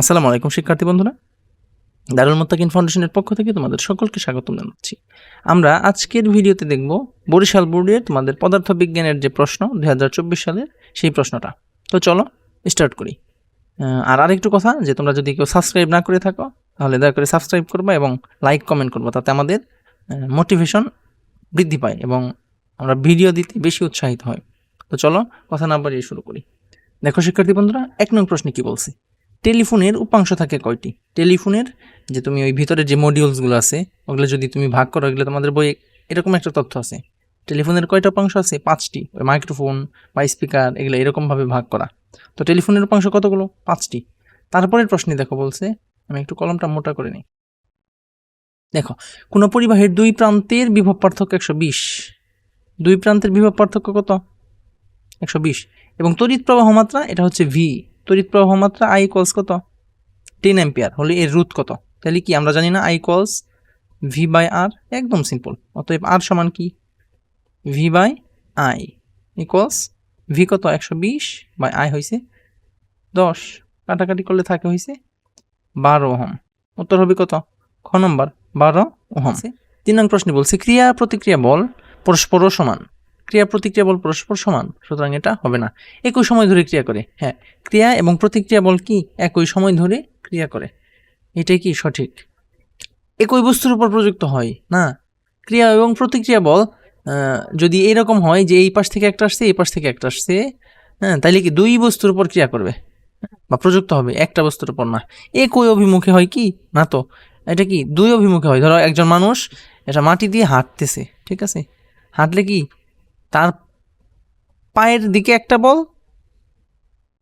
আসসালামু আলাইকুম, শিক্ষার্থী বন্ধুরা। দারুল মোত্তাকিন ফাউন্ডেশনের পক্ষ থেকে তোমাদের সকলকে স্বাগতম জানাচ্ছি। আমরা আজকের ভিডিওতে দেখব বরিশাল বোর্ডের তোমাদের পদার্থবিজ্ঞানের যে প্রশ্ন দু হাজার চব্বিশ সালের সেই প্রশ্নটা। তো চলো স্টার্ট করি। আর আরেকটু কথা যে তোমরা যদি কেউ সাবস্ক্রাইব না করে থাকো, তাহলে দয়া করে সাবস্ক্রাইব করবা এবং লাইক কমেন্ট করবা, তাতে আমাদের মোটিভেশন বৃদ্ধি পায় এবং আমরা ভিডিও দিতে বেশি উৎসাহিত হয়। তো চলো, কথা না বাড়িয়ে শুরু করি। দেখো শিক্ষার্থী বন্ধুরা, এক নং প্রশ্নে কি বলছে? টেলিফোনের উপাংশ থাকে কয়টি? টেলিফোনের, যে তুমি ওই ভিতরে যে মডিউলসগুলো আছে, ওগুলো যদি তুমি ভাগ করো, এগুলো তোমাদের বইয়ে এরকম একটা তথ্য আছে। টেলিফোনের কয়টা উপাংশ আছে? পাঁচটি। ওই মাইক্রোফোন বা স্পিকার এগুলো এরকমভাবে ভাগ করা। তো টেলিফোনের উপাংশ কতগুলো? পাঁচটি। তারপরের প্রশ্নে দেখো বলছে, আমি একটু কলমটা মোটা করে নিই। দেখো, কোনো পরিবাহের দুই প্রান্তের বিভব পার্থক্য একশো বিশ। দুই প্রান্তের বিভব পার্থক্য কত? একশো বিশ। এবং তড়িৎ প্রবাহ মাত্রা, এটা হচ্ছে ভি তড়িৎ প্রবাহ মাত্রা আই ইকোয়ালস কত? টেন অ্যাম্পিয়ার হলে এর রুট কত? তাহলে কি আমরা জানি না? আই কলস ভি বাই আর একদম সিম্পল অতএব আর সমান কি? V by I equals V কত? একশো বিশ বাই আই হয়েছে দশ। কাটাকাটি করলে থাকে হয়েছে বারো ওহম। উত্তর হবে কত? খ নম্বর বারো ওহম। তিন নং প্রশ্নে বলছে ক্রিয়া প্রতিক্রিয়া বল পরস্পর সমান। ক্রিয়া প্রতিক্রিয়া বল পরস্পর সমান, সুতরাং এটা হবে না। একই সময় ধরে ক্রিয়া করে হ্যাঁ। ক্রিয়া এবং প্রতিক্রিয়া বল কি? একই সময় ধরে ক্রিয়া করে। এটাই কি সঠিক? একই বস্তুর উপর প্রযুক্ত হয়, না? ক্রিয়া এবং প্রতিক্রিয়া বল যদি এরকম হয় যে এই পাশ থেকে একটা আসছে, এই পাশ থেকে একটা আসছে হ্যাঁ তাহলে কি দুই বস্তুর উপর ক্রিয়া করবে? বা প্রযুক্ত হবে, একটা বস্তুর উপর না। একই অভিমুখে হয় কি? না তো। এটা কি? দুই অভিমুখে হয়। ধরো একজন মানুষ, এটা মাটি দিয়ে হাঁটতেছে, ঠিক আছে? হাঁটলে কি তার পায়ের দিকে একটা বল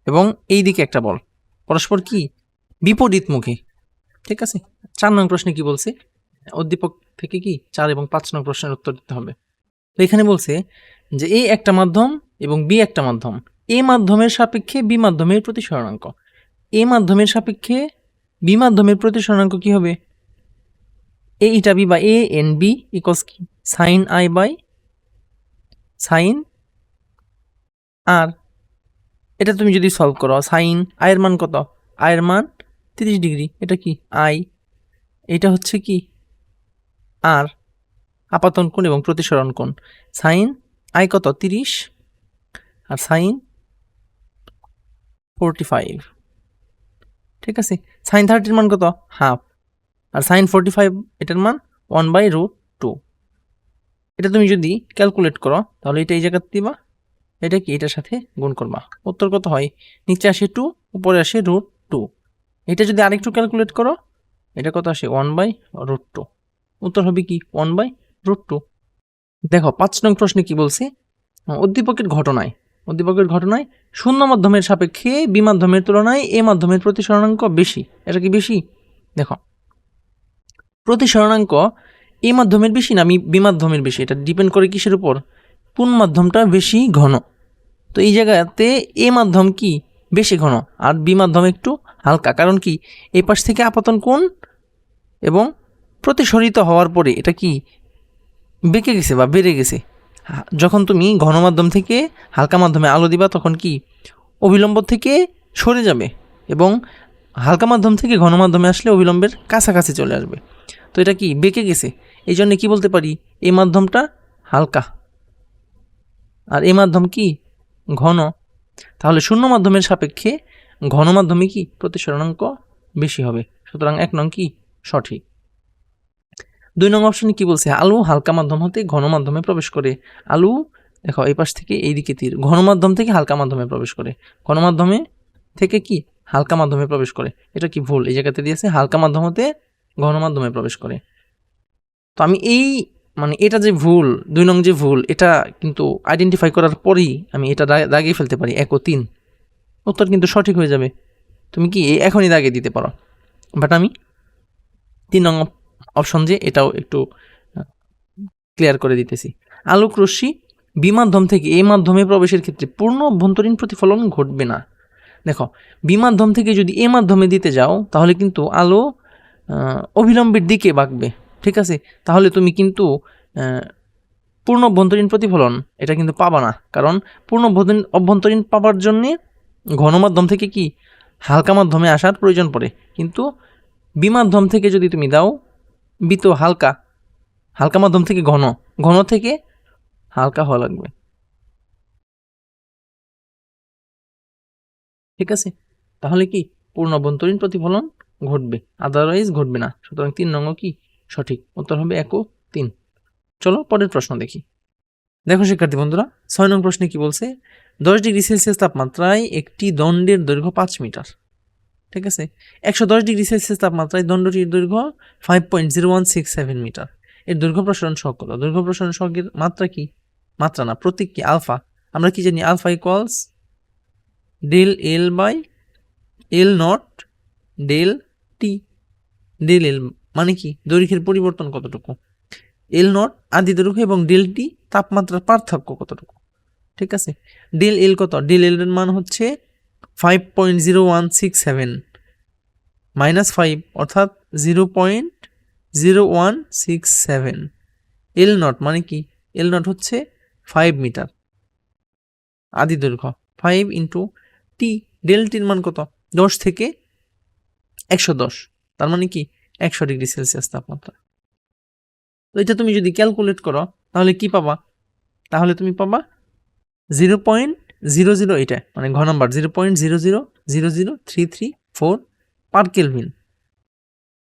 এবং এই দিকে একটা বল। পরস্পর কি? বিপরীত মুখী। ঠিক আছে? চার নং প্রশ্নে কি বলছে? উদ্দীপক থেকে কি? চার এবং পাঁচ নং প্রশ্নের উত্তর দিতে হবে। তো এখানে বলছে যে এ একটা মাধ্যম এবং বি একটা মাধ্যম। এ মাধ্যমের সাপেক্ষে বি মাধ্যমের প্রতিসরণাঙ্ক এ মাধ্যমের সাপেক্ষে বি মাধ্যমের প্রতিসরণাঙ্ক কি হবে? এ ইটা বি বা এ এন বি ইকস কি? Sine I by sine R এটা তুমি যদি সলভ করো, সাইন, আয়ের মান কত? আয়ের মান তিরিশ ডিগ্রি, এটা কি? আই, এটা হচ্ছে কি? আর আপাতন কোণ এবং প্রতিসরণ কোণ। সাইন আই কত? তিরিশ আর সাইন ফোরটি ফাইভ ঠিক আছে? সাইন থার্টির মান কত? হাফ আর সাইন ফোরটি ফাইভ এটার মান ওয়ান বাই রুট টু এটা তুমি যদি ক্যালকুলেট করো, তাহলে এটা এই জায়গাতে দিবা, এটা কি? এটার সাথে গুণ করবা। উত্তর কত হয়? নিচে আসে টু উপরে আসে রুট টু এটা যদি আরেকটু ক্যালকুলেট করো, এটা কত আসে? ওয়ান বাই রুট টু উত্তর হবে কি? ওয়ান বাই রুট টু দেখো, পাঁচ নং প্রশ্নে কি বলছে? উদ্দীপকের ঘটনায়। উদ্দীপকের ঘটনায় শূন্য মাধ্যমের সাপেক্ষে বি মাধ্যমের তুলনায় এ মাধ্যমের প্রতিসরণাঙ্ক বেশি। এটা কি বেশি? দেখো, প্রতিসরণাঙ্ক এ মাধ্যমের বেশি না, আমি বি মাধ্যমের বেশি। এটা ডিপেন্ড করে কিসের উপর? কোন মাধ্যমটা বেশি ঘন? তো এই জায়গাতে এ মাধ্যম কি বেশি ঘন? আর বি মাধ্যম একটু হালকা। কারণ কি? এই পাশ থেকে আপাতন কোণ এবং প্রতিসরিত হওয়ার পরে এটা কি বেঁকে গেছে বা বেড়ে গেছে। যখন তুমি ঘন মাধ্যম থেকে হালকা মাধ্যমে আলো দিবা, তখন কি অবিলম্ব থেকে সরে যাবে এবং হালকা মাধ্যম থেকে ঘন মাধ্যমে আসলে অবিলম্বের কাছাকাছি চলে আসবে। তো এটা কি বেঁকে গেছে? এই জন্য কী বলতে পারি? এই মাধ্যমটা হালকা। আর এই মাধ্যম কি? ঘন। তাহলে শূন্য মাধ্যমের সাপেক্ষে ঘন মাধ্যমে কি প্রতিসরণাঙ্ক বেশি হবে? সুতরাং এক নং কি? সঠিক। দুই নং অপশনে কি বলছে? আলু হালকা মাধ্যম হতে ঘন মাধ্যমে প্রবেশ করে। আলু, দেখো, এই পাশ থেকে এই দিকে তীর। ঘন মাধ্যম থেকে হালকা মাধ্যমে প্রবেশ করে। ঘন মাধ্যমে থেকে কি? হালকা মাধ্যমে প্রবেশ করে। এটা কি ভুল? এই জায়গাতে দিয়েছে হালকা মাধ্যম হতে ঘন মাধ্যমে প্রবেশ করে। তো আমি এই মানে এটা যে ভুল, দুই নং যে ভুল, এটা কিন্তু আইডেন্টিফাই করার পরেই আমি এটা দাগিয়ে ফেলতে পারি, এক ও তিন। উত্তর কিন্তু সঠিক হয়ে যাবে। তুমি কি এখনই দাগিয়ে দিতে পারো। বাট আমি তিন নং অপশন যে এটাও একটু ক্লিয়ার করে দিতেছি। আলোক রশ্মি, বি মাধ্যম থেকে এ মাধ্যমে প্রবেশের ক্ষেত্রে পূর্ণ অভ্যন্তরীণ প্রতিফলন ঘটবে না। দেখো, বি মাধ্যম থেকে যদি এ মাধ্যমে দিতে যাও, তাহলে কিন্তু আলো অবিলম্বের দিকে বাঁকবে। ঠিক আছে? তাহলে তুমি কিন্তু পূর্ণ অভ্যন্তরীণ প্রতিফলন এটা কিন্তু পাবা না। কারণ পূর্ণ অভ্যন্তরীণ পাবার জন্যে ঘনমাধ্যম থেকে কি? হালকা মাধ্যমে আসার প্রয়োজন পড়ে। কিন্তু বিমাধ্যম থেকে যদি তুমি দাও বি তো হালকা হালকা মাধ্যম থেকে ঘন ঘন থেকে হালকা হওয়া লাগবে। ঠিক আছে? তাহলে কি? পূর্ণ অভ্যন্তরীণ প্রতিফলন ঘটবে। আদারওয়াইজ ঘটবে না। সুতরাং তিন নং কি? সঠিক, উত্তর হবে এক ও তিন। চলো পরের প্রশ্ন দেখি। দেখো শিক্ষার্থী বন্ধুরা, ছয় নং প্রশ্নে কি বলছে? দশ ডিগ্রি সেলসিয়াস তাপমাত্রায় একটি দণ্ডের দৈর্ঘ্য পাঁচ মিটার। ঠিক আছে? একশো দশ ডিগ্রি সেলসিয়াস তাপমাত্রায় দণ্ডটির দৈর্ঘ্য five point zero one six seven metre. এর দৈর্ঘ্য প্রসারণ সহগ কত? দৈর্ঘ্য প্রসারণ সহগের মাত্রা কি? মাত্রা না, প্রতীক কি? আলফা। আমরা কি জানি? Alpha equals del L by L nought del T del L মানে কি? দৈর্ঘ্যের পরিবর্তন কতটুকু? এল নট আদি দৈর্ঘ্য এবং ডেল টি তাপমাত্রার পার্থক্য কতটুকু? ঠিক আছে? ডেল এল কত? ডেল এল এর মান হচ্ছে five point zero one six seven minus five অর্থাৎ zero point zero one six seven L nought মানে কি? এল নট হচ্ছে ফাইভ মিটার আদি দৈর্ঘ্য ফাইভ ইন্টু টি ডেল টির মান কত? দশ থেকে একশো দশ। তার মানে কি? একশো ডিগ্রি সেলসিয়াস তাপমাত্রা। তো এটা তুমি যদি ক্যালকুলেট করো, তাহলে কি পাবা? তাহলে তুমি পাবা জিরো পয়েন্ট জিরো জিরো এটা মানে ঘ number zero point zero zero zero zero three three four per kelvin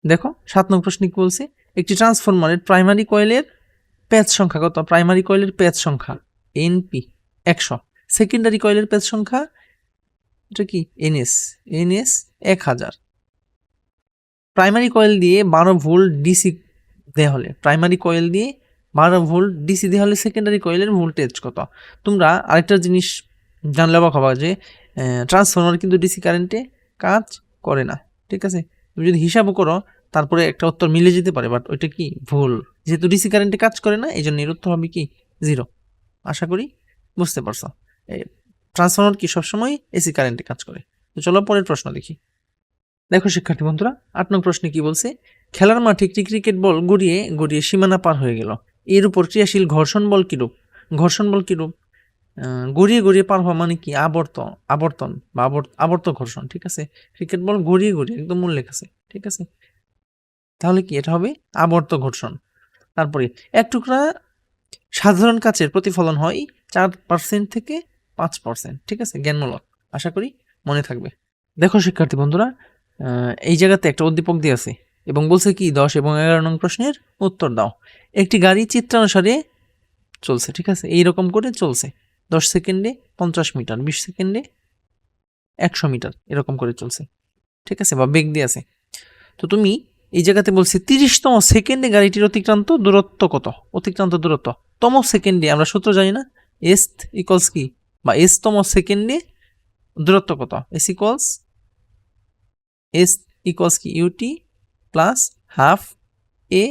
দেখো, সাত নং প্রশ্ন কি বলছে? একটি ট্রান্সফরমারের প্রাইমারি কয়েলের প্যাচ সংখ্যা কত? প্রাইমারি কয়েলের প্যাচ সংখ্যা এনপি একশো। সেকেন্ডারি কয়েলের প্যাচ সংখ্যা, এটা কি? এনএস এনএস এক হাজার। প্রাইমারি কয়েল দিয়ে বারো ভোল্ট ডিসি দেওয়া হলে প্রাইমারি কয়েল দিয়ে বারো ভোল্ট ডিসি দেওয়া হলে সেকেন্ডারি কয়েলের ভোল্টেজ কত? তোমরা আরেকটা জিনিস জানলে অবাক হবা যে ট্রান্সফরমার কিন্তু ডিসি কারেন্টে কাজ করে না, ঠিক আছে? তুমি যদি হিসাবও করো, তারপরে একটা উত্তর মিলে যেতে পারে বাট ওইটা কি? ভুল। যেহেতু ডিসি কারেন্টে কাজ করে না এই জন্য এর উত্তর হবে কি? জিরো আশা করি বুঝতে পারছ। ট্রান্সফরমার কি সবসময় এসি কারেন্টে কাজ করে? তো চলো পরের প্রশ্ন দেখি। দেখো, শিক্ষার্থী বন্ধুরা, আট নং প্রশ্নে কি বলছে? খেলার মাঠে একটি ক্রিকেট বল গড়িয়ে গড়িয়ে সীমানা পার হয়ে গেল। এর উপর ক্রিয়াশীল ঘর্ষণ বল কিরূপ? ঘর্ষণ বল কিরূপ? গড়িয়ে গড়িয়ে পার হওয়া মানে কি? আবর্ত, আবর্তন বা আবর্ত আবর্ত ঘর্ষণ, ঠিক আছে? ক্রিকেট বল গড়িয়ে গড়িয়ে একদম উল্লেখ আছে, ঠিক আছে? তাহলে কি এটা হবে? আবর্ত ঘর্ষণ। তারপরে, এক টুকরা সাধারণ কাচের প্রতিফলন হয় চার পার্সেন্ট থেকে পাঁচ পার্সেন্ট, ঠিক আছে? জ্ঞানমূলক, আশা করি মনে থাকবে। দেখো, শিক্ষার্থী বন্ধুরা এই জায়গাতে একটা উদ্দীপক দিয়ে আছে এবং বলছে কি, দশ এবং এগারো নং প্রশ্নের উত্তর দাও। একটি গাড়ি চিত্রানুসারে চলছে, ঠিক আছে? এই রকম করে চলছে। দশ সেকেন্ডে পঞ্চাশ মিটার, বিশ সেকেন্ডে একশো মিটার, এরকম করে চলছে, ঠিক আছে? বা বেগ দিয়ে আছে। তো তুমি এই জায়গাতে বলছি, তিরিশতম সেকেন্ডে গাড়িটির অতিক্রান্ত দূরত্ব কত? অতিক্রান্ত দূরত্ব। তম সেকেন্ডে, আমরা সূত্র জানি না এস ইকলস কি? বা এস তম সেকেন্ডে দূরত্ব কত? এস ইকলস এস ইকলস কি UT plus half A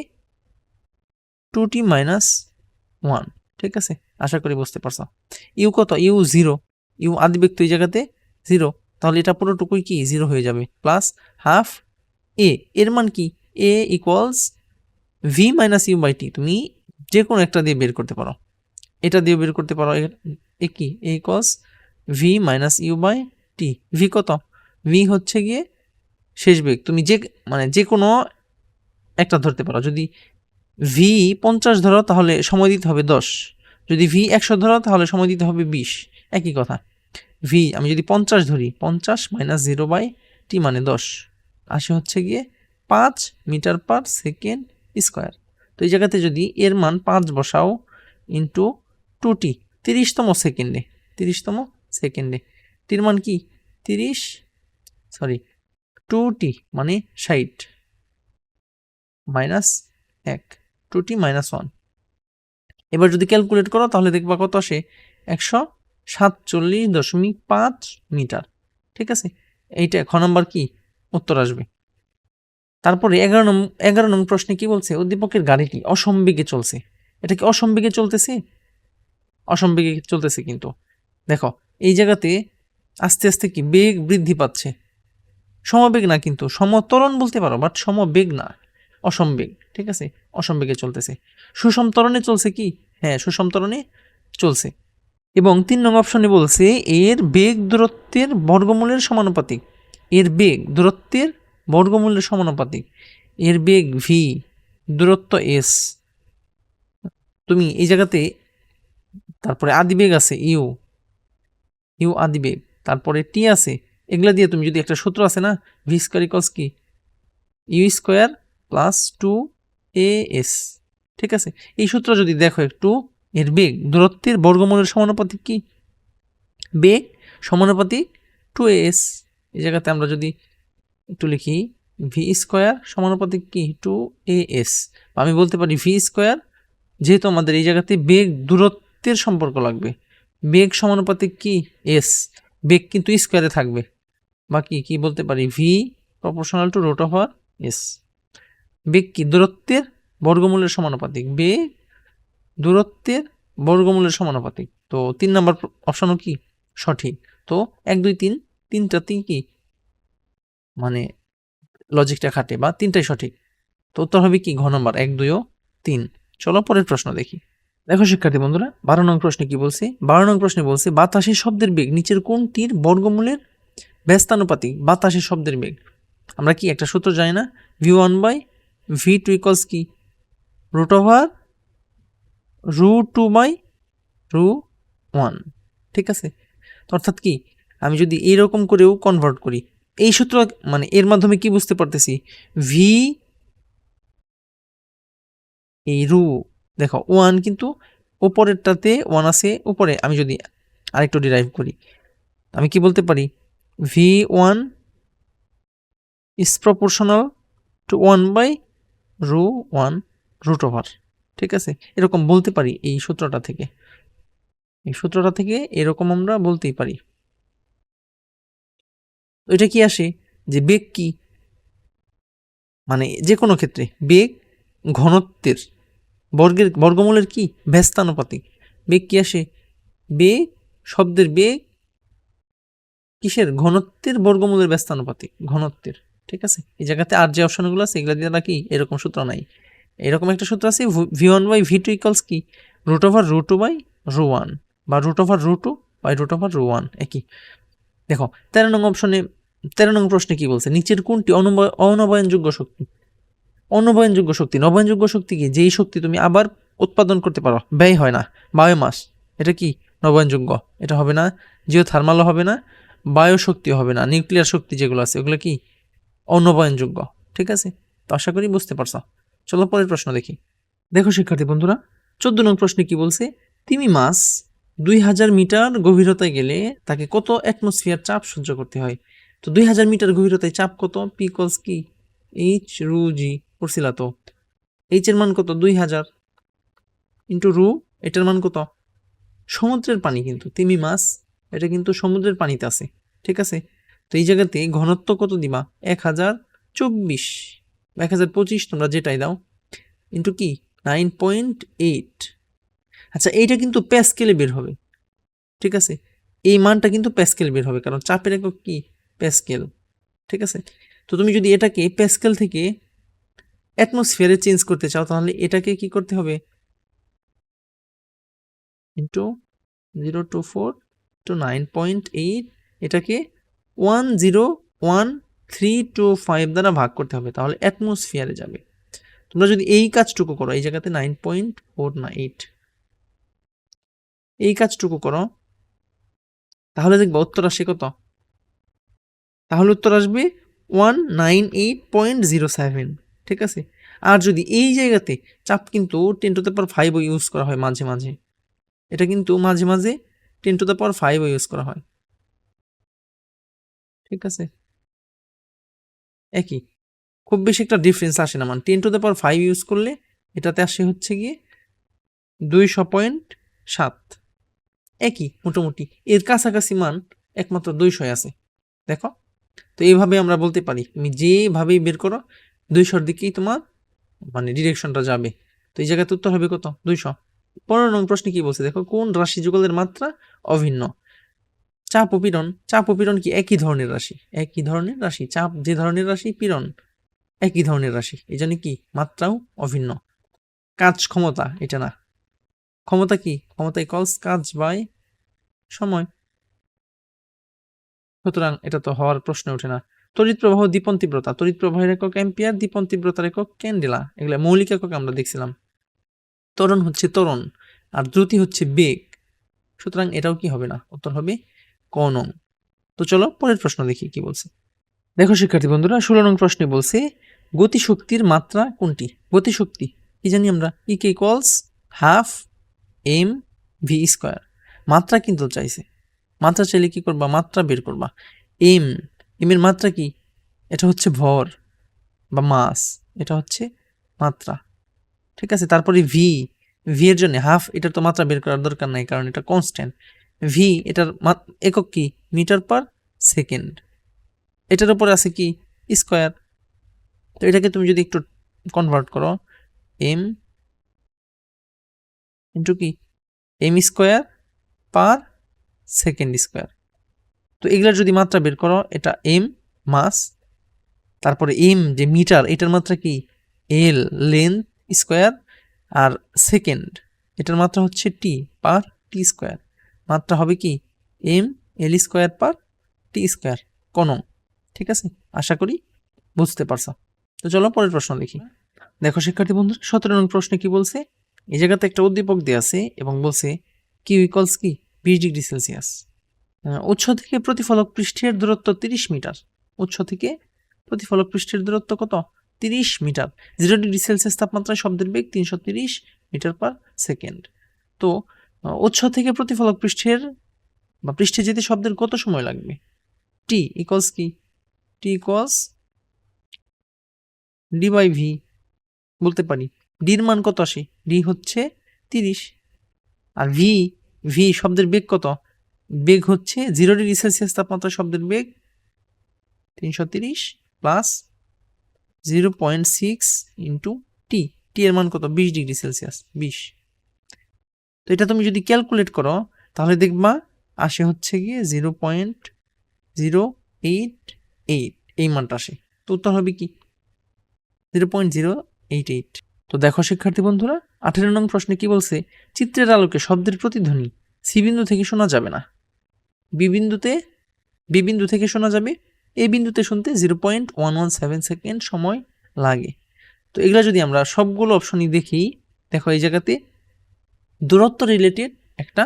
two T minus one ঠিক আছে? আশা করি বুঝতে পারছ। ইউ কত? ইউ জিরো ইউ আদি ব্যক্তি এই জায়গাতে জিরো তাহলে এটা পুরোটুকুই কি? জিরো হয়ে যাবে। প্লাস হাফ এ এর মান কি? A equals V minus U by T তুমি যে কোনো একটা দিয়ে বের করতে পারো। এটা দিয়ে বের করতে পারো। এ কি? A equals V minus U by T V কত? ভি হচ্ছে গিয়ে শেষ বেগ। তুমি যে মানে যে কোনো একটা ধরতে পারো। যদি ভি পঞ্চাশ ধরো, তাহলে সময় দিতে হবে দশ। যদি ভি একশো ধরো, তাহলে সময় দিতে হবে বিশ। একই কথা। ভি আমি যদি পঞ্চাশ ধরি, পঞ্চাশ মাইনাস জিরো বাই টি মানে দশ। আসে হচ্ছে গিয়ে পাঁচ মিটার পার সেকেন্ড স্কোয়ার। তো এই জায়গাতে যদি এর মান পাঁচ বসাও ইন্টু টু টি তিরিশতম সেকেন্ডে তিরিশতম সেকেন্ডে। টির মান কি? তিরিশ সরি টু টি মানে ষাট। মাইনাস এক টু টি মাইনাস ওয়ান। এবার যদি ক্যালকুলেট করো, তাহলে দেখবা কত আসে? একশো সাতচল্লিশ দশমিক পাঁচ মিটার। ঠিক আছে? এইটা খ নম্বর কি? উত্তর আসবে। তারপরে এগারো নং এগারো নং প্রশ্নে কি বলছে? উদ্দীপকের গাড়িটি অসম্বেগে চলছে? এটা কি অসম্বেগে চলতেছে? অসম্বেগে চলতেছে কিন্তু। দেখো, এই জায়গাতে আস্তে আস্তে কি বেগ বৃদ্ধি পাচ্ছে। সমবেগ না কিন্তু সমতরণ বলতে পারো বাট সমবেগ না, অসম্বেগ, ঠিক আছে? অসম্বেগে চলতেছে। সুষম ত্বরণে চলছে কি? হ্যাঁ সুষম ত্বরণে চলছে। এবং তিন নং অপশনে বলছে, এর বেগ দূরত্বের বর্গমূলের সমানুপাতিক। এর বেগ দূরত্বের বর্গমূলের সমানুপাতিক। এর বেগ ভি দূরত্ব এস তুমি এই জায়গাতে তারপরে আদিবেগ আছে ইউ ইউ আদিবেগ তারপরে টি আছে এগুলা দিয়ে তুমি যদি একটা সূত্র আছে না ভি স্কোয়ার ইকলস কি? U square plus two A S ঠিক আছে? এই সূত্র যদি দেখো একটু, এর বেগ, দূরত্বের বর্গমূলের সমানুপাতিক কি? বেগ সমানুপাতিক টু এ এস এই জায়গাতে আমরা যদি একটু লিখি ভি স্কোয়ার সমানুপাতিক কি? টু এ এস আমি বলতে পারি ভি স্কোয়ার যেহেতু আমাদের এই জায়গাতে বেগ দূরত্বের সম্পর্ক লাগবে। বেগ সমানুপাতিক কি? এস বেগ কিন্তু স্কোয়ারে থাকবে। বা কি কি বলতে পারি? V proportional to root of R S বেগ কি? দূরত্বের বর্গমূলের সমানুপাতিক। বেগ দূরত্বের বর্গমূলের সমানুপাতিক। তো তিন নম্বর অপশনও কি? সঠিক। তো এক, দুই, তিন তিনটাতেই কি? মানে লজিকটা খাটে বা তিনটাই সঠিক। তো উত্তর হবে কি? ঘ নম্বর। এক, দুই ও তিন। চলো পরের প্রশ্ন দেখি। দেখো শিক্ষার্থী বন্ধুরা, বারো নং প্রশ্নে কি বলছে? বারো নং প্রশ্নে বলছে, বাতাসের শব্দের বেগ নিচের কোনটির বর্গমূলের ব্যস্তানুপাতিক বাতাসের শব্দের বেগ আমরা কি একটা সূত্র জানি না? V one by V two equals কি? Root over rho two by rho one ঠিক আছে? অর্থাৎ কি? আমি যদি এরকম করেও কনভার্ট করি, এই সূত্র মানে এর মাধ্যমে কি বুঝতে পারতেছি? ভি এই রু দেখো ওয়ান কিন্তু ওপরেরটাতে ওয়ান আছে, উপরে। আমি যদি আরেকটু ডিরাইভ করি, আমি কি বলতে পারি? V one is proportional to one by rho one root over ঠিক আছে? এরকম বলতে পারি এই সূত্রটা থেকে। এই সূত্রটা থেকে এরকম আমরা বলতেই পারি। এটা কি আসে? যে বেগ কি? মানে যে কোনো ক্ষেত্রে। বেগ ঘনত্বের। বর্গের, বর্গমূলের কি? ব্যস্তানুপাতিক। বেগ কি আসে? বেগ, শব্দের বেগ কিসের? ঘনত্বের বর্গমূলের ব্যস্তানুপাতিক। ঘনত্বের, ঠিক আছে? এই জায়গাতে আর যে অপশনগুলো আছে, এগুলো দিয়ে নাকি এরকম সূত্র নাই। এরকম একটা সূত্র আছে, V one by V two equals কি? Root over rho two by rho one বা root over rho two by root over rho one, একই। দেখো, তেরো নং অপশনে, তেরো নং প্রশ্নে কি বলছে? নিচের কোনটি অনবয় অনবয়নযোগ্য শক্তি? অনবয়নযোগ্য শক্তি, নবয়নযোগ্য শক্তি কি? যেই শক্তি তুমি আবার উৎপাদন করতে পারো, ব্যয় হয় না, বায়োমাস। এটা কি? নবায়নযোগ্য। এটা হবে না জিও থার্মালও হবে না বায়ো শক্তিও হবে না নিউক্লিয়ার শক্তি যেগুলো আছে, ওগুলো কি? অনবায়নযোগ্য ঠিক আছে? তো আশা করি বুঝতে পারছ। চলো পরের প্রশ্ন দেখি। দেখো শিক্ষার্থী বন্ধুরা, চোদ্দ নং প্রশ্নে কি বলছে? তিমি মাছ দুই হাজার মিটার গভীরতায় গেলে তাকে কত অ্যাটমসফিয়ার চাপ সহ্য করতে হয়? তো দুই হাজার মিটার গভীরতায় চাপ কত? পিকলস কি? এইচ রু জি পড়ছিল তো। এইচ এর মান কত? দুই হাজার। ইন্টু রু এটার মান কত? সমুদ্রের পানি কিন্তু, তিমি মাছ এটা কিন্তু সমুদ্রের পানিতে আছে, ঠিক আছে? তো এই জায়গাতে ঘনত্ব কত দিবা? এক হাজার চব্বিশ। এক হাজার পঁচিশ তোমরা যেটাই দাও। ইন্টু কি? Nine point eight. আচ্ছা এইটা কিন্তু প্যাসকেলে বের হবে, ঠিক আছে? এই মানটা কিন্তু প্যাসকেল বের হবে, কারণ চাপের একক কি? প্যাসকেল, ঠিক আছে? তো তুমি যদি এটাকে প্যাসকেল থেকে অ্যাটমসফিয়ারে চেঞ্জ করতে চাও, তাহলে এটাকে কি করতে হবে? Into zero two four two nine point eight এটাকে one zero one three two five দ্বারা ভাগ করতে হবে, তাহলে অ্যাটমসফিয়ারে যাবে। তোমরা যদি এই কাজটুকু করো, এই জায়গাতে নাইন পয়েন্ট ফোর না এই কাজটুকু করো, তাহলে দেখব উত্তর আসে কত? তাহলে উত্তর আসবে one nine eight point zero seven ঠিক আছে? আর যদি এই জায়গাতে চাপ কিন্তু ten to the power use করা হয় মাঝে মাঝে, এটা কিন্তু মাঝে মাঝে টেন টু দ্য পাওয়ার ফাইভও ইউজ করা হয়। ঠিক আছে? একই। খুব বেশি একটা ডিফারেন্স আসে না মানে ten to the power five use করলে এটাতে আসে হচ্ছে গিয়ে দুইশো পয়েন্ট সাত। একই, মোটামুটি। এর কাছাকাছি মান একমাত্র দুইশোয় আছে। দেখো? তো এইভাবে আমরা বলতে পারি, তুমি যেভাবেই বের করো, দুইশোর দিকেই তোমার মানে ডিরেকশনটা যাবে। তো এই জায়গাতে উত্তর হবে কত? দুইশো। পনেরো নং প্রশ্নে কি বলছে? দেখো, কোন রাশি যুগলের মাত্রা অভিন্ন? চাপ ও পীড়ন। চাপ ও পীড়ন কি একই ধরনের রাশি? একই ধরনের রাশি। চাপ যে ধরনের রাশি, পীড়ন একই ধরনের রাশি। এই জন্য কি? মাত্রাও অভিন্ন। কাজ ক্ষমতা, এটা না। ক্ষমতা কি? ক্ষমতা কলস কাজ বাই সময়। সুতরাং এটা তো হওয়ার প্রশ্ন ওঠে না। তড়িৎ প্রবাহ দীপন তীব্রতা। তড়িৎ প্রবাহের একক অ্যাম্পিয়ার দীপন তীব্রতার একক ক্যান্ডেলা। এগুলো মৌলিক একক আমরা দেখছিলাম। ত্বরণ হচ্ছে ত্বরণ, আর দ্রুতি হচ্ছে বেগ। সুতরাং এটাও কি হবে না? উত্তর হবে ক নং তো চলো পরের প্রশ্ন দেখি কি বলছে। দেখো শিক্ষার্থী বন্ধুরা, ষোলো নং প্রশ্নে বলছে, গতিশক্তির মাত্রা কোনটি? গতিশক্তি, কি জানি আমরা? ই কে কলস হাফ এম ভি স্কোয়ার মাত্রা কিন্তু চাইছে। মাত্রা চাইলে কি করবা? মাত্রা বের করবা। এম এম এর মাত্রা কি? এটা হচ্ছে ভর বা মাস, এটা হচ্ছে মাত্রা। ঠিক আছে? তারপরে ভি ভি এর জন্য হাফ এটার তো মাত্রা বের করার দরকার নাই, কারণ এটা কনস্ট্যান্ট ভি এটার একক কি? Metre per second. এটার উপরে আছে কি? স্কোয়ার। তো এটাকে তুমি যদি একটু কনভার্ট করো এম ইন্টু কি? M square per second square তো এগুলার যদি মাত্রা বের করো, এটা এম মাস তারপরে এম যে মিটার এটার মাত্রা কি? এল লেন্থ স্কোয়ার আর সেকেন্ড, এটার মাত্রা হচ্ছে টি পার টি স্কোয়ার। মাত্রা হবে কি? M L square per T square কোন ঠিক আছে? আশা করি বুঝতে পারছ। তো চলো পরের প্রশ্ন দেখি। দেখো শিক্ষার্থী বন্ধু সতেরো নং প্রশ্নে কি বলছে? এই জায়গাতে একটা উদ্দীপক দেওয়া আছে এবং বলছে কিউ ইকলস কি? বিশ ডিগ্রি সেলসিয়াস। উৎস থেকে প্রতিফলক পৃষ্ঠের দূরত্ব তিরিশ মিটার। উৎস থেকে প্রতিফলক পৃষ্ঠের দূরত্ব কত? তিরিশ মিটার। জিরো ডিগ্রি সেলসিয়াস তাপমাত্রায় শব্দের বেগ তিনশো তিরিশ মিটার পার সেকেন্ড তো উৎস থেকে প্রতিফলক পৃষ্ঠের বা পৃষ্ঠে যেতে শব্দের কত সময় লাগবে? টি ইকলস কি? T equals D by V বলতে পারি ডির মান কত আসে? ডি হচ্ছে তিরিশ। আর ভি ভি শব্দের বেগ কত? বেগ হচ্ছে জিরো ডিগ্রি সেলসিয়াস তাপমাত্রা শব্দের বেগ তিনশো তিরিশ plus zero point six into T T এর মান কত? বিশ ডিগ্রি সেলসিয়াস বিশ। তো এটা তুমি যদি ক্যালকুলেট করো, তাহলে দেখবা আসে হচ্ছে গিয়ে zero point zero eight eight এই মানটা আসে। তো উত্তর হবে কি? Zero point zero eight eight তো দেখো শিক্ষার্থী বন্ধুরা, আঠেরো নং প্রশ্নে কি বলছে? চিত্রের আলোকে শব্দের প্রতিধ্বনি সি বিন্দু থেকে শোনা যাবে না। বি বিন্দুতে, বি বিন্দু থেকে শোনা যাবে এ বিন্দুতে শুনতে zero point one one seven second সময় লাগে। তো এগুলা যদি আমরা সবগুলো অপশনই দেখি, দেখো এই জায়গাতে দূরত্ব রিলেটেড একটা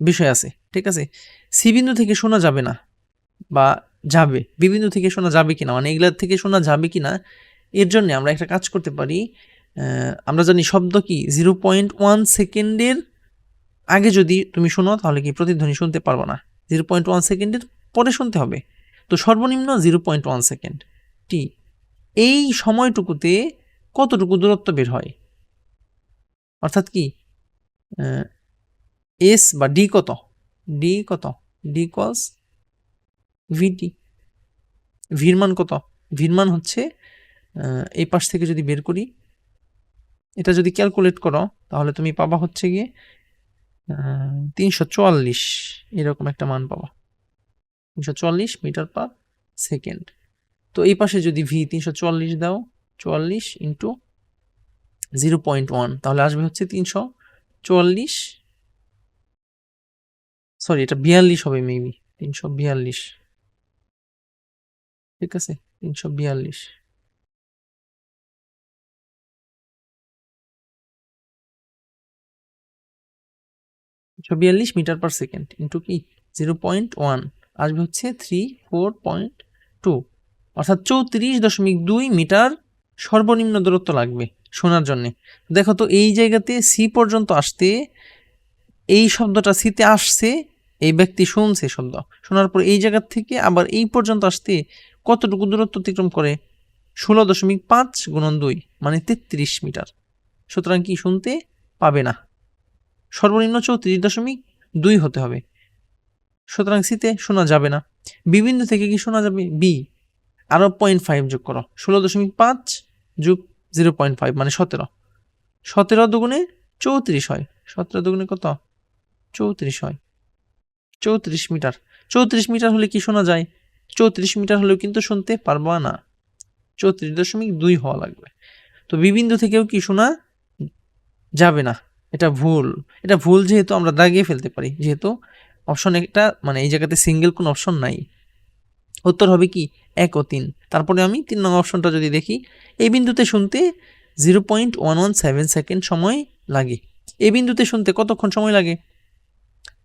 বিষয় আছে, ঠিক আছে? সি বিন্দু থেকে শোনা যাবে না বা যাবে বি বিন্দু থেকে শোনা যাবে কিনা মানে এগুলার থেকে শোনা যাবে কিনা, এর জন্য আমরা একটা কাজ করতে পারি আমরা জানি শব্দ কি? জিরো পয়েন্ট ওয়ান সেকেন্ডের আগে যদি তুমি শোনো, তাহলে কি প্রতিধ্বনি শুনতে পারব না। জিরো পয়েন্ট ওয়ান সেকেন্ডের পরে শুনতে হবে। তো সর্বনিম্ন জিরো পয়েন্ট ওয়ান সেকেন্ড টি এই সময়টুকুতে কতটুকু দূরত্ব বের হয়? অর্থাৎ কি? এস বা ডি কত? ডি কত? ডি কস ভিটি ভির মান কত? ভির মান হচ্ছে এই পাশ থেকে যদি বের করি, এটা যদি ক্যালকুলেট করো, তাহলে তুমি পাবা হচ্ছে গিয়ে তিনশো চুয়াল্লিশ এরকম একটা মান পাবা। তিনশো চুয়াল্লিশ মিটার পার সেকেন্ড। তো এই পাশে যদি ভি তিনশো চুয়াল্লিশ দাও, চুয়াল্লিশ ইন্টু জিরো পয়েন্ট ওয়ান, তাহলে আসবে হচ্ছে তিনশো চুয়াল্লিশ। সরি, এটা বিয়াল্লিশ হবে মেবি তিনশো বিয়াল্লিশ। ঠিক আছে? তিনশো বিয়াল্লিশ। তিনশো বিয়াল্লিশ মিটার পার সেকেন্ড ইন্টু কি? জিরো পয়েন্ট ওয়ান আসবে হচ্ছে থ্রি ফোর পয়েন্ট টু অর্থাৎ চৌত্রিশ দশমিক দুই মিটার সর্বনিম্ন দূরত্ব লাগবে শোনার জন্যে। দেখো তো, এই জায়গাতে সি পর্যন্ত আসতে, এই শব্দটা সিতে আসছে, এই ব্যক্তি শুনছে শব্দ। শোনার পর এই জায়গা থেকে আবার এই পর্যন্ত আসতে কতটুকু দূরত্ব অতিক্রম করে? ষোলো দশমিক পাঁচ গুণন দুই মানে তেত্রিশ মিটার। সুতরাং কি শুনতে পাবে না। সর্বনিম্ন চৌত্রিশ দশমিক দুই হতে হবে। সুতরাং সিতে শোনা যাবে না। বিভিন্ন থেকে কি শোনা যাবে? বি আরও পয়েন্ট ফাইভ যোগ করো। ষোলো দশমিক পাঁচ যোগ জিরো পয়েন্ট ফাইভ মানে সতেরো। সতেরো দুগুণে চৌত্রিশ হয়। সতেরো দুগুণে কত? চৌত্রিশ হয়। চৌত্রিশ মিটার। চৌত্রিশ মিটার হলে কি শোনা যায়? চৌত্রিশ মিটার হলেও কিন্তু শুনতে পারবা না। চৌত্রিশ দশমিক দুই হওয়া লাগবে। তো বিবিন্দু থেকেও কি শোনা যাবে না। এটা ভুল। এটা ভুল যেহেতু আমরা দাগিয়ে ফেলতে পারি। যেহেতু অপশন একটা মানে এই জায়গাতে সিঙ্গেল কোনো অপশন নাই। উত্তর হবে কি? এক ও তিন। তারপরে আমি তিন নং অপশনটা যদি দেখি, এই বিন্দুতে শুনতে zero point one one seven second সময় লাগে। এই বিন্দুতে শুনতে কতক্ষণ সময় লাগে?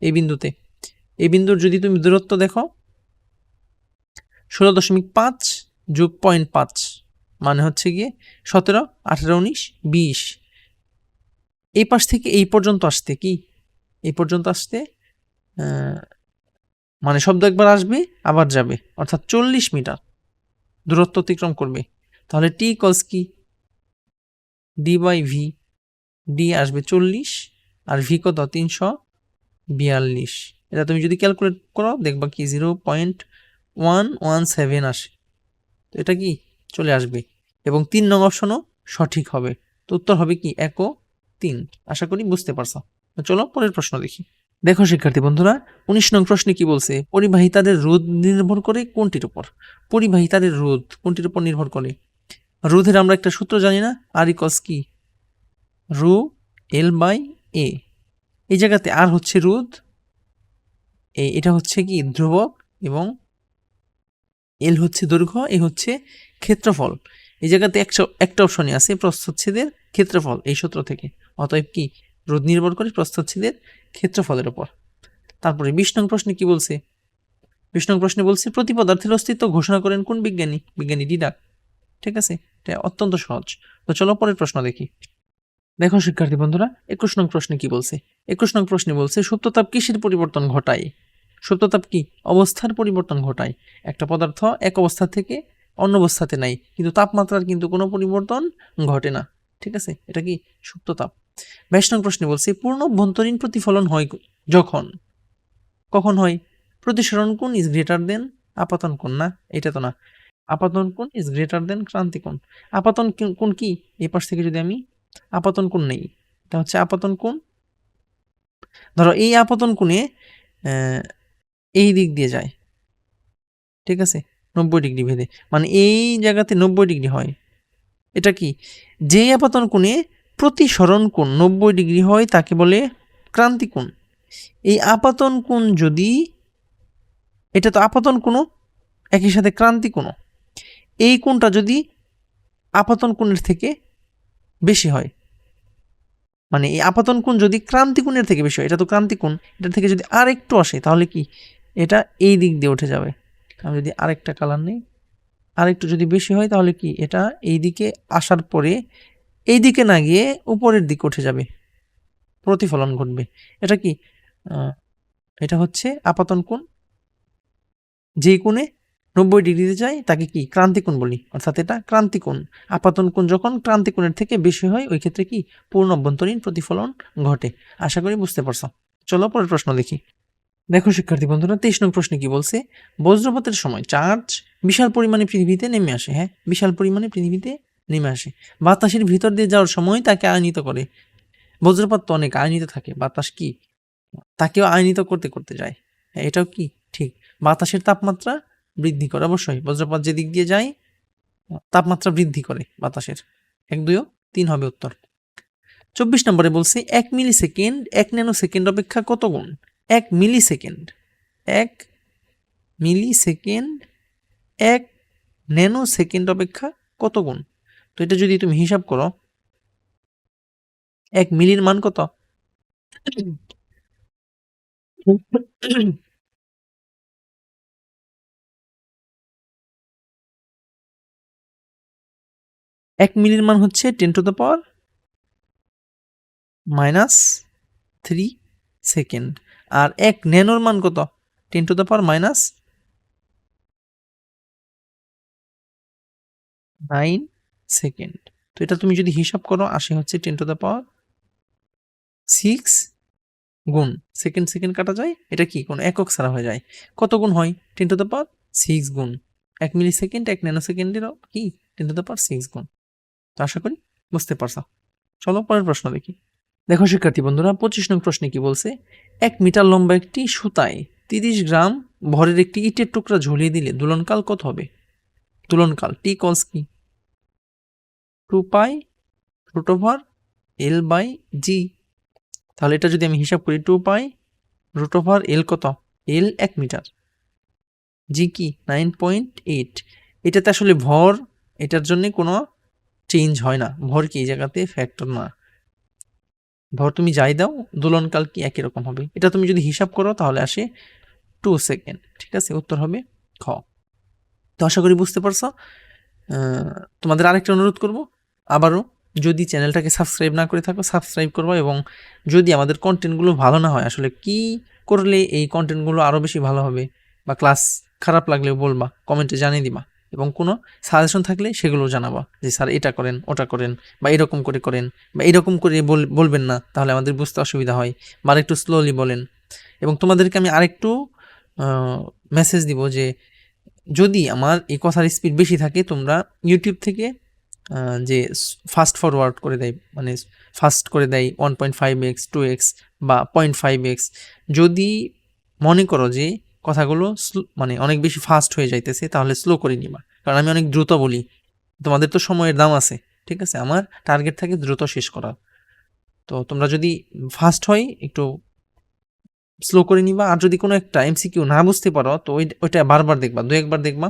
এই বিন্দুতে। এই বিন্দুর যদি তুমি দূরত্ব দেখো, ষোলো দশমিক পাঁচ যোগ পয়েন্ট পাঁচ মানে হচ্ছে গিয়ে সতেরো, আঠেরো, উনিশ, বিশ। এই পাশ থেকে এই পর্যন্ত আসতে কি? এই পর্যন্ত আসতে মানে শব্দ একবার আসবে, আবার যাবে। অর্থাৎ চল্লিশ মিটার। দূরত্ব অতিক্রম করবে। তাহলে টি কস কি? ডি বাই ভি ডি আসবে চল্লিশ, আর ভি কত? তিনশো বিয়াল্লিশ। এটা তুমি যদি ক্যালকুলেট করো, দেখবা কি? Zero point one one seven আসে। তো এটা কি? চলে আসবে। এবং তিন নং অপশনও সঠিক হবে। তো উত্তর হবে কি? এক তিন। আশা করি বুঝতে পারছ। চলো পরের প্রশ্ন দেখি। দেখো শিক্ষার্থী বন্ধুরা, উনিশ নং প্রশ্নে কি বলছে? পরিবাহিতাদের রোধ নির্ভর করে কোনটির উপর? পরিবাহিতাদের রোধ কোনটির উপর নির্ভর করে? রোধের আমরা একটা সূত্র জানি না আর ইকস কি? Rho L by A. এই জায়গাতে আর হচ্ছে রোধ এটা হচ্ছে কি? ধ্রুবক এবং এল হচ্ছে দৈর্ঘ্য, এ হচ্ছে ক্ষেত্রফল। এই জায়গাতে একটা অপশনই আছে, প্রস্থচ্ছেদের ক্ষেত্রফল এই সূত্র থেকে। অতএব কি? রোধ নির্ভর করে প্রস্থচ্ছেদের ক্ষেত্রফলের উপর। তারপরে বিশ নং প্রশ্নে কি বলছে? বিশ নং প্রশ্নে বলছে, প্রতি পদার্থের অস্তিত্ব ঘোষণা করেন কোন বিজ্ঞানী? বিজ্ঞানী ডিডাক ঠিক আছে? এটা অত্যন্ত সহজ। তো চলো পরের প্রশ্ন দেখি। দেখো শিক্ষার্থী বন্ধুরা, একুশ নং প্রশ্নে কি বলছে? একুশ নং প্রশ্নে বলছে সুপ্ততাপ কিসের পরিবর্তন ঘটায়? সুপ্ততাপ কি? অবস্থার পরিবর্তন ঘটায়। একটা পদার্থ এক অবস্থা থেকে অন্য অবস্থাতে নাই, কিন্তু তাপমাত্রার কিন্তু কোনো পরিবর্তন ঘটে না। ঠিক আছে? এটা কি? সুপ্ততাপ নং প্রশ্নে বলছে, পূর্ণ অভ্যন্তরীণ প্রতিফলন হয় যখন? কখন হয়? প্রতিসরণ কোণ ইজ গ্রেটার দেন আপাতন কোণ না? এটা তো না। আপাতন কোণ ইজ গ্রেটার দেন ক্রান্তি কোণ। আপাতন কি- কোণ কি? এই পাশ থেকে যদি আমি আপাতন কোণ নেই এটা হচ্ছে আপাতন কোণ। ধরো এই আপাতন কোণে এই দিক দিয়ে যায়। ঠিক আছে? নব্বই ডিগ্রি ভেদে। মানে এই জায়গাতে নব্বই ডিগ্রি হয়। এটা কি? যেই আপাতন কোণে প্রতিসরণ কোণ, নব্বই ডিগ্রি হয় তাকে বলে ক্রান্তি কোণ। এই আপাতন কোণ যদি, এটা তো আপাতন কোণও একই সাথে ক্রান্তি কোণও এই কোণটা যদি আপাতন কোণের থেকে বেশি হয় মানে এই আপাতন কোণ যদি ক্রান্তি কোণের থেকে বেশি হয়, এটা তো ক্রান্তি কোণ, এটা থেকে যদি আর একটু আসে, তাহলে কি? এটা এই দিক দিয়ে উঠে যাবে। আমি যদি আরেকটা কালার নেই, আরেকটু যদি বেশি হয়, তাহলে কি? এটা এই দিকে আসার পরে এই দিকে না গিয়ে উপরের দিকে উঠে যাবে। প্রতিফলন ঘটবে। এটা কি? এটা হচ্ছে আপাতন কোণ। যেই কোণে নব্বই ডিগ্রিতে যায়, তাকে কি? ক্রান্তিকোণ বলি। অর্থাৎ এটা ক্রান্তিকোণ। আপাতন কোণ যখন ক্রান্তিকোণের থেকে বেশি হয়, ওই ক্ষেত্রে কি? পূর্ণ অভ্যন্তরীণ প্রতিফলন ঘটে। আশা করি বুঝতে পারছ। চলো পরের প্রশ্ন দেখি। দেখো শিক্ষার্থী বন্ধুরা, তেইশ নং প্রশ্নে কি বলছে? বজ্রপাতের সময় চার্জ বিশাল পরিমাণে পৃথিবীতে নেমে আসে। হ্যাঁ বিশাল পরিমাণে পৃথিবীতে নেমে আসে বাতাসের ভিতর দিয়ে যাওয়ার সময় তাকে আয়নিত করে। বজ্রপাত তো অনেক আয়নিত থাকে। বাতাস কি? তাকেও আয়নিত করতে করতে যায়। হ্যাঁ, এটাও কি? ঠিক। বাতাসের তাপমাত্রা বৃদ্ধি করে অবশ্যই। বজ্রপাত যেদিক দিয়ে যায় তাপমাত্রা বৃদ্ধি করে বাতাসের। এক দুইও তিন হবে উত্তর। চব্বিশ নম্বরে বলছে এক মিলি সেকেন্ড এক ন্যানো সেকেন্ড অপেক্ষা কত গুণ? এক মিলি সেকেন্ড এক মিলি সেকেন্ড এক ন্যানো সেকেন্ড অপেক্ষা কত গুণ? তো এটা যদি তুমি হিসাব করো, এক মিলির মান কত? এক মিলির মান হচ্ছে ten to the power minus three second আর এক ন্যানোর মান কত? Ten to the power minus nine second. তো এটা তুমি যদি হিসাব করো আসে হচ্ছে ten to the power six গুণ। সেকেন্ড সেকেন্ড কাটা যায়, এটা কি? কোন একক ছাড়া হয়ে যায়। কত গুণ হয়? Ten to the power six গুণ। এক মিলি সেকেন্ড এক ন্যানো সেকেন্ডেরও কি? Ten to the power six গুণ। তো আশা করি বুঝতে পারছ। চলো পরের প্রশ্ন দেখি। দেখো, শিক্ষার্থী বন্ধুরা, পঁচিশ নং প্রশ্নে কি বলছে? এক মিটার লম্বা একটি সুতায় তিরিশ গ্রাম ভরের একটি ইটের টুকরা ঝুলিয়ে দিলে দুলনকাল কত হবে? দুলনকাল টি কলস কি? Two pi root over L by G. তাহলে এটা যদি আমি হিসাব করি, two pi root over L কত? এল এক মিটার। জি কি? Nine point eight. এটাতে আসলে ভর, এটার জন্য কোনো চেঞ্জ হয় না। ভর কি এই জায়গাতে? ফ্যাক্টর না। ভর তুমি যাই দাও, দোলনকাল কি একই রকম হবে? এটা তুমি যদি হিসাব করো, তাহলে আসে টু সেকেন্ড। ঠিক আছে? উত্তর হবে খ। তো আশা করি বুঝতে পারছ। তোমাদের আরেকটা অনুরোধ করব। আবারও যদি চ্যানেলটাকে সাবস্ক্রাইব না করে থাকো সাবস্ক্রাইব করব এবং যদি আমাদের কন্টেন্টগুলো ভালো না হয়, আসলে কি করলে এই কন্টেন্টগুলো আরও বেশি ভালো হবে বা ক্লাস খারাপ লাগলেও বলবা কমেন্টে জানিয়ে দিবা এবং কোনো সাজেশন থাকলে সেগুলো জানাবা যে স্যার এটা করেন, ওটা করেন বা এরকম করে করেন বা এরকম করে বল- বলবেন না, তাহলে আমাদের বুঝতে অসুবিধা হয়। বা আরেকটু স্লোলি বলেন। এবং তোমাদেরকে আমি আরেকটু মেসেজ দিব যে যদি আমার এই কথার স্পিড বেশি থাকে, তোমরা ইউটিউব থেকে যে ফাস্ট ফরওয়ার্ড করে দেয় মানে ফাস্ট করে দেয় one point five X two X বা পয়েন্ট ফাইভ এক্স যদি মনে করো যে কথাগুলো মানে অনেক বেশি ফাস্ট হয়ে যাইতেছে, তাহলে স্লো করে নিবা। কারণ আমি অনেক দ্রুত বলি। তোমাদের তো সময়ের দাম আছে, ঠিক আছে? আমার টার্গেট থাকে দ্রুত শেষ করার তো তোমরা যদি ফাস্ট হয়, একটু স্লো করে নিবা। আর যদি কোনো একটা এমসিকিউ না বুঝতে পারো, তো ওই, ওইটা বারবার দেখবা, দু একবার দেখবা।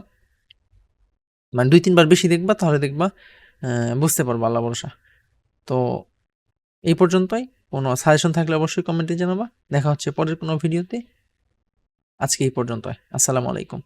মানে দুই, তিনবার বেশি দেখবা, তাহলে দেখবা বুঝতে পারব আল্লাহ ভরসা। তো এই পর্যন্তই। কোনো সাজেশন থাকলে অবশ্যই কমেন্টে জানাবা। দেখা হচ্ছে পরের কোনো ভিডিওতে আজকে এই পর্যন্তই। আসসালামু আলাইকুম।